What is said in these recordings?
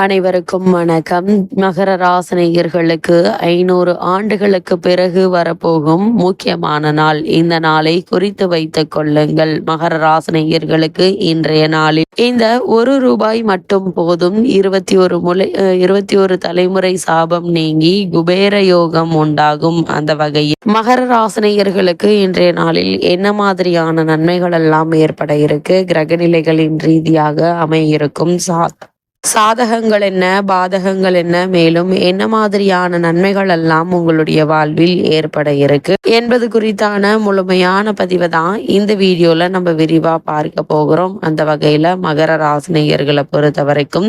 அனைவருக்கும் வணக்கம். மகர ராசனையர்களுக்கு ஐநூறு ஆண்டுகளுக்கு பிறகு வரப்போகும் முக்கியமான நாள். இந்த நாளை குறித்து வைத்துக் கொள்ளுங்கள். மகர ராசனையர்களுக்கு இன்றைய நாளில் இந்த ஒரு ரூபாய் மட்டும் போதும். இருபத்தி ஒரு முலை இருபத்தி ஒரு தலைமுறை சாபம் நீங்கி குபேர யோகம் உண்டாகும். அந்த வகையில் மகர ராசனையர்களுக்கு இன்றைய நாளில் என்ன மாதிரியான நன்மைகள் எல்லாம் ஏற்பட இருக்கு? கிரகநிலைகளின் ரீதியாக அமையிருக்கும் சா சாதகங்கள் என்ன பாதகங்கள் என்ன? மேலும் என்ன மாதிரியான நன்மைகள் எல்லாம் உங்களுடைய வாழ்வில் ஏற்பட இருக்கு? என்பது குறித்தான முழுமையான பதிவை தான் இந்த வீடியோல நம்ம விரிவா பார்க்க போகிறோம். அந்த வகையில மகர ராசினியர்களை பொறுத்த வரைக்கும்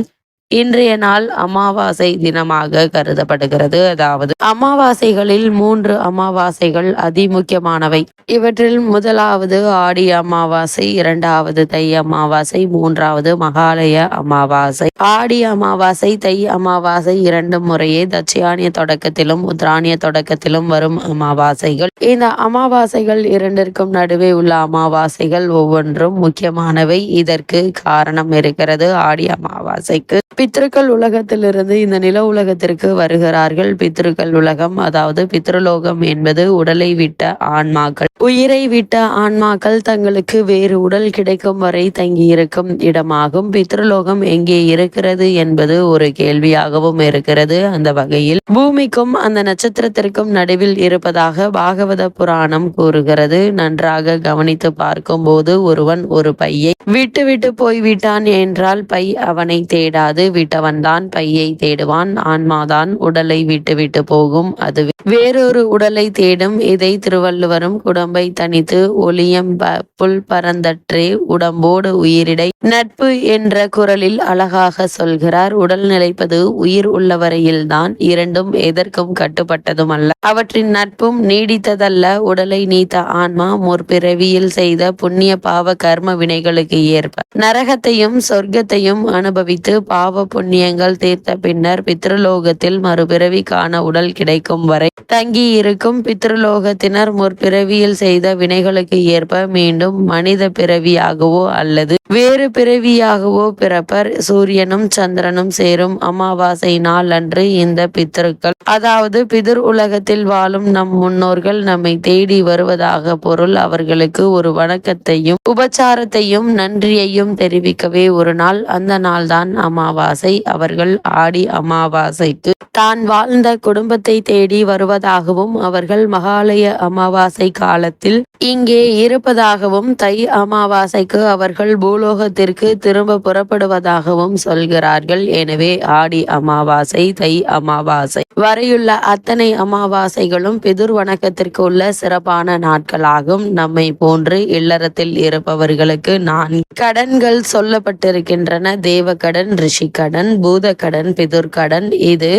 இன்றைய நாள் அமாவாசை தினமாக கருதப்படுகிறது. அதாவது அமாவாசைகளில் மூன்று அமாவாசைகள் அதிமுக்கியமானவை. இவற்றில் முதலாவது ஆடி அமாவாசை இரண்டாவது தை அமாவாசை மூன்றாவது மகாலய அமாவாசை. ஆடி அமாவாசை தை அமாவாசை இரண்டு முறையே தட்சியானிய தொடக்கத்திலும் உத்ராணிய தொடக்கத்திலும் வரும் அமாவாசைகள். இந்த அமாவாசைகள் இரண்டிற்கும் நடுவே உள்ள அமாவாசைகள் ஒவ்வொன்றும் முக்கியமானவை. இதற்கு காரணம் இருக்கிறது ஆடி அமாவாசைக்கு. பித்ருக்கள் உலகத்திலிருந்து இந்த நில உலகத்திற்கு வருகிறார்கள். பித்ருக்கள் உலகம் அதாவது பித்ருலோகம் என்பது உடலை விட்ட ஆன்மாக்கள். உயிரை விட்ட ஆன்மாக்கள் தங்களுக்கு வேறு உடல் கிடைக்கும் வரை தங்கியிருக்கும் இடமாகும். பித்ருலோகம் எங்கே இருக்கிறது என்பது ஒரு கேள்வியாகவும் இருக்கிறது. அந்த வகையில் பூமிக்கும் அந்த நட்சத்திரத்திற்கும் நடுவில் இருப்பதாக பாகவத புராணம் கூறுகிறது. நன்றாக கவனித்து பார்க்கும் போது ஒருவன் ஒரு பையை விட்டு விட்டு போய்விட்டான் என்றால் பை அவனை தேடாது. விட்டவன்தான் பையை தேடுவான் ஆன்மாதான் உடலை விட்டு விட்டு போகும் அது வேறொரு உடலை தேடும் இதை திருவள்ளுவரும் குடம்பை தனித்து ஒளியம் புல் பரந்தற்றே உடம்போடு உயிரிடை. நட்பு என்ற குரலில் அழகாக சொல்கிறார் உடல் நிலைப்பது உயிர் உள்ளவரையில்தான் இரண்டும் எதற்கும் கட்டுப்பட்டதும் அல்ல அவற்றின் நட்பும் நீடித்ததல்ல உடலை நீத்த ஆன்மா முற்பிறவியில் செய்த புண்ணிய பாவ கர்ம வினைகளுக்கு ஏற்ப. நரகத்தையும் சொர்க்கத்தையும் அனுபவித்து பாவ புண்ணியங்கள் தீர்த்த பின்னர் பித்ருலோகத்தில் மறுபிறவி காண உடல் கிடைக்கும் வரை தங்கி இருக்கும் பித்ருலோகத்தினர் முற்பிறவியில் செய்த வினைகளுக்கு ஏற்ப மீண்டும் மனித பிறவியாகவோ அல்லது வேறு பிறவியாகவோ பிறப்பர். சூரியனும் சந்திரனும் சேரும் அமாவாசை நாள் அன்று இந்த பித்தருக்கள் அதாவது பிதிர் உலகத்தில் வாழும் நம் முன்னோர்கள் நம்மை தேடி வருவதாக பொருள். அவர்களுக்கு ஒரு வணக்கத்தையும் உபச்சாரத்தையும் நன்றியையும் தெரிவிக்கவே ஒரு நாள். அந்த நாள்தான் அமாவாசை. அவர்கள் ஆடி அமாவாசைக்கு தான் வாழ்ந்த குடும்பத்தை தேடி வருவதாகவும் அவர்கள் மகாலய அமாவாசை காலத்தில் இங்கே இருப்பதாகவும் தை அமாவாசைக்கு அவர்கள் பூலோகத்திற்கு திரும்ப புறப்படுவதாகவும் சொல்கிறார்கள். எனவே ஆடி அமாவாசை தை அமாவாசை. வரையுள்ள அத்தனை அமாவாசைகளும் பிதுர் வணக்கத்திற்கு உள்ள சிறப்பான நாட்களாகும். நம்மை போன்று இல்லறத்தில் இருப்பவர்களுக்கு நான் கடன்கள் சொல்லப்பட்டிருக்கின்றன. தேவக்கடன் ரிஷிக்கடன் பூதக்கடன் பிதுர்கடன் இது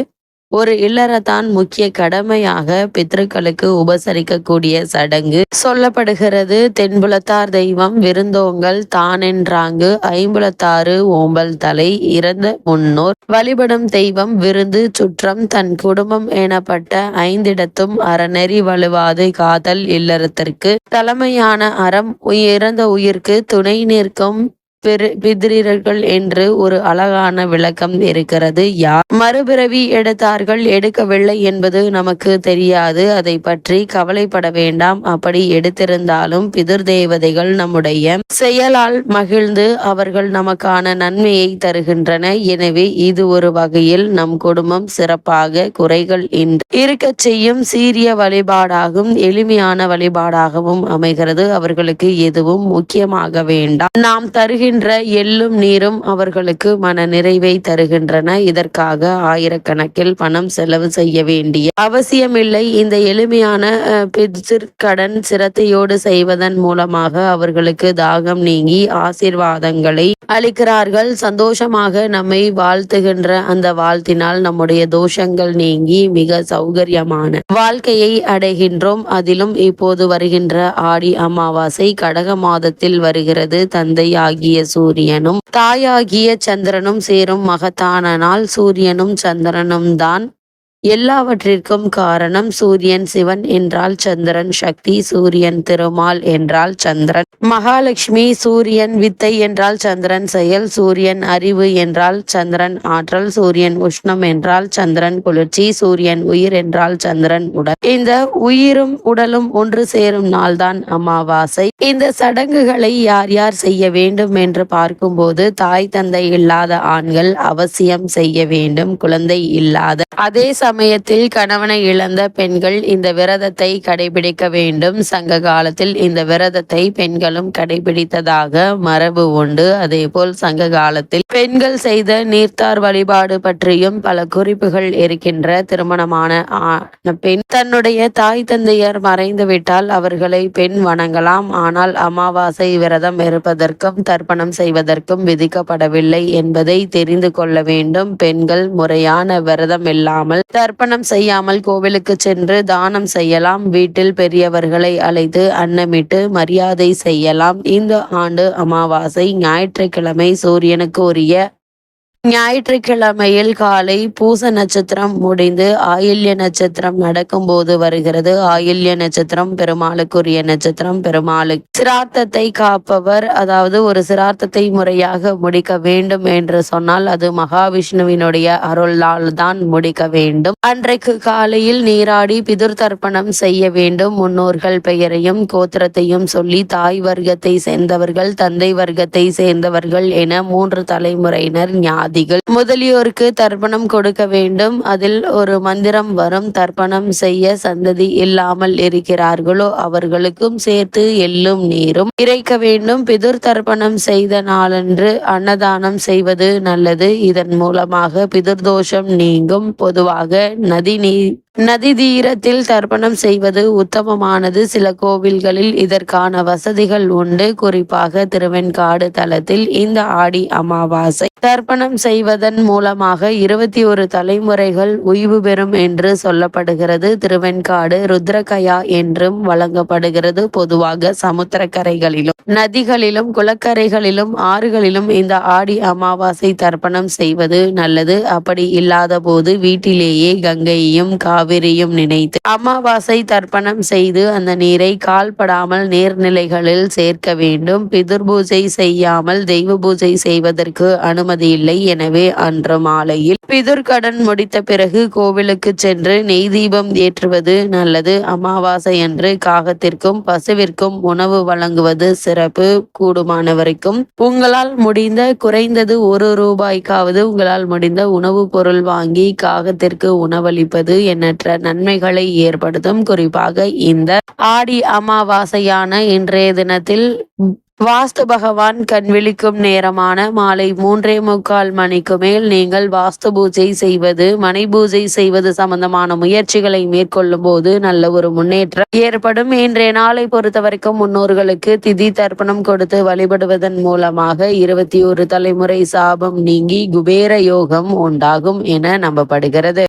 ஒரு இல்லறத்தான் முக்கிய கடமையாக பித்ருக்களுக்கு உபசரிக்கக்கூடிய சடங்கு சொல்லப்படுகிறது. தென்புலத்தார் தெய்வம் விருந்தோங்கள் தானென்றாங்கு. ஐம்புலத்தாறு ஓம்பல் தலை இறந்த முன்னோர். வழிபடும் தெய்வம் விருந்து சுற்றம் தன் குடும்பம் எனப்பட்ட ஐந்திடத்தும் அறநெறி வலுவாது காதல் இல்லறத்திற்கு தலைமையான அறம் இறந்த உயிர்க்கு துணை நிற்கும். பிதிரர்கள் என்று ஒரு அழகான விளக்கம் இருக்கிறது. யார் மறுபிறவி எடுத்தார்கள் எடுக்கவில்லை என்பது நமக்கு தெரியாது. அதை பற்றி கவலைப்பட வேண்டாம். அப்படி எடுத்திருந்தாலும் பிதிர் தேவதைகள் நம்முடைய செயலால் மகிழ்ந்து அவர்கள் நமக்கான நன்மையை தருகின்றன. எனவே இது ஒரு வகையில் நம் குடும்பம் சிறப்பாக குறைகள் இன்றி இருக்க செய்யும் சீரிய வழிபாடாகும் எளிமையான வழிபாடாகவும் அமைகிறது. அவர்களுக்கு எதுவும் முக்கியமாக வேண்டாம். நாம் தருகின்ற தருகின்ற எள்ளும் நீரும் அவர்களுக்கு மன நிறைவை தருகின்றன. இதற்காக ஆயிரக்கணக்கில் பணம் செலவு செய்ய வேண்டிய அவசியமில்லை. இந்த எளிமையான கடன் சிரத்தையோடு செய்வதன் மூலமாக அவர்களுக்கு தாகம் நீங்கி ஆசிர்வாதங்களை அளிக்கிறார்கள். சந்தோஷமாக நம்மை வாழ்த்துகின்ற அந்த வாழ்த்தினால் நம்முடைய தோஷங்கள் நீங்கி மிக சௌகரியமான வாழ்க்கையை அடைகின்றோம். அதிலும் இப்போது வருகின்ற ஆடி அமாவாசை கடக மாதத்தில் வருகிறது. தந்தை ஆகிய சூரியனும் தாயாகிய சந்திரனும் சேரும் மகத்தான நாள் சூரியனும் சந்திரனும் தான். எல்லாவற்றிற்கும் காரணம் சூரியன் சிவன் என்றால் சந்திரன் சக்தி சூரியன் திருமால் என்றால் சந்திரன். மகாலட்சுமி சூரியன் வித்தை என்றால் சந்திரன் செயல் சூரியன் அறிவு என்றால் சந்திரன் ஆற்றல் சூரியன் உஷ்ணம் என்றால் சந்திரன் குளிர்ச்சி சூரியன் உயிர் என்றால் சந்திரன் உடல். இந்த உயிரும் உடலும் ஒன்று சேரும் நாள்தான் அமாவாசை. இந்த சடங்குகளை யார் யார் செய்ய வேண்டும் என்று பார்க்கும்போது தாய் தந்தை இல்லாத ஆண்கள் அவசியம் செய்ய வேண்டும் குழந்தை இல்லாத. அதே சமயத்தில் கணவனை இழந்த பெண்கள் இந்த விரதத்தை கடைபிடிக்க வேண்டும். சங்க காலத்தில் இந்த விரதத்தை பெண்களும் கடைபிடித்ததாக மரபு உண்டு. அதேபோல் சங்க காலத்தில் பெண்கள் செய்த நீர்த்தார் வழிபாடு பற்றியும் பல குறிப்புகள் இருக்கின்ற திருமணமான பெண் தன்னுடைய தாய் தந்தையர் மறைந்து விட்டால் அவர்களை பெண் வணங்கலாம். ஆனால் அமாவாசை விரதம் இருப்பதற்கும் தர்ப்பணம் செய்வதற்கும் விதிக்கப்படவில்லை என்பதை தெரிந்து கொள்ள வேண்டும். பெண்கள் முறையான விரதம் இல்லாமல் தர்ப்பணம் செய்யாமல் கோவிலுக்கு சென்று தானம் செய்யலாம். வீட்டில் பெரியவர்களை அழைத்து அன்னமிட்டு மரியாதை செய்யலாம். இந்த ஆண்டு அமாவாசை ஞாயிற்றுக்கிழமை சூரியனுக்கு உரிய ஞாயிற்றுக்கிழமையில் காலை பூச நட்சத்திரம் முடிந்து ஆயில்ய நட்சத்திரம் நடக்கும் போது வருகிறது. ஆயில்ய நட்சத்திரம் பெருமாளுக்குரிய நட்சத்திரம். பெருமாளுக்கு சிரார்த்தத்தை காப்பவர். அதாவது ஒரு சிரார்த்தத்தை முறையாக முடிக்க வேண்டும் என்று சொன்னால் அது மகாவிஷ்ணுவினுடைய அருளால் தான் முடிக்க வேண்டும். அன்றைக்கு காலையில் நீராடி பிதுர் தர்ப்பணம் செய்ய வேண்டும். முன்னோர்கள் பெயரையும் கோத்திரத்தையும் சொல்லி தாய் வர்க்கத்தை சேர்ந்தவர்கள் தந்தை வர்க்கத்தை சேர்ந்தவர்கள் என மூன்று தலைமுறையினர் ஞாதி digal முதலியோருக்கு தர்ப்பணம் கொடுக்க வேண்டும். அதில் ஒரு மந்திரம் வரும். தர்ப்பணம் செய்ய சந்ததி இல்லாமல் இருக்கிறார்களோ அவர்களுக்கும் சேர்த்து எள்ளும் நீரும் இறைக்க வேண்டும். பிதுர் தர்ப்பணம் செய்த நாளன்று அன்னதானம் செய்வது நல்லது. இதன் மூலமாக பிதுர்தோஷம் நீங்கும். பொதுவாக நதி நீர் நதி தீரத்தில் தர்ப்பணம் செய்வது உத்தமமானது. சில கோவில்களில் இதற்கான வசதிகள் உண்டு. குறிப்பாக திருவெண்காடு தலத்தில் இந்த ஆடி அமாவாசை தர்ப்பணம் செய்வது அதன் மூலமாக இருபத்தி ஒரு தலைமுறைகள் ஓய்வு பெறும் என்று சொல்லப்படுகிறது. திருவெண்காடு ருத்ரகயா என்றும் வழங்கப்படுகிறது. பொதுவாக சமுத்திரக்கரைகளிலும் நதிகளிலும் குளக்கரைகளிலும் ஆறுகளிலும் இந்த ஆடி அமாவாசை தர்ப்பணம் செய்வது நல்லது. அப்படி இல்லாத போது வீட்டிலேயே கங்கையையும் காவிரியும் நினைத்து அமாவாசை தர்ப்பணம் செய்து அந்த நீரை கால்படாமல் நீர்நிலைகளில் சேர்க்க வேண்டும். பிதுர் பூஜை செய்யாமல் தெய்வ பூஜை செய்வதற்கு அனுமதி இல்லை. எனவே அன்று மாலையில். பிதுர்கடன் முடித்த பிறகு கோவிலுக்கு சென்று நெய் தீபம் ஏற்றுவது நல்லது. அமாவாசை அன்று காகத்திற்கும் பசுவிற்கும் உணவு வழங்குவது சிறப்பு. கூடுமானவரைக்கும் உங்களால் முடிந்த குறைந்தது ஒரு ரூபாய்க்காவது உங்களால் முடிந்த உணவுப் பொருள் வாங்கி காகத்திற்கு உணவளிப்பது எண்ணற்ற நன்மைகளை ஏற்படுத்தும். குறிப்பாக இந்த ஆடி அமாவாசையான இன்றைய தினத்தில் வாஸ்து பகவான் கண் விழிக்கும் நேரமான மாலை மூன்றே முக்கால் மணிக்கு மேல் நீங்கள் வாஸ்து பூஜை செய்வது மனை பூஜை செய்வது சம்பந்தமான முயற்சிகளை மேற்கொள்ளும் போது நல்ல ஒரு முன்னேற்றம் ஏற்படும். இன்றைய நாளை பொறுத்த வரைக்கும் முன்னோர்களுக்கு திதி தர்ப்பணம் கொடுத்து வழிபடுவதன் மூலமாக இருபத்தி ஒரு தலைமுறை சாபம் நீங்கி குபேர யோகம் உண்டாகும் என நம்பப்படுகிறது.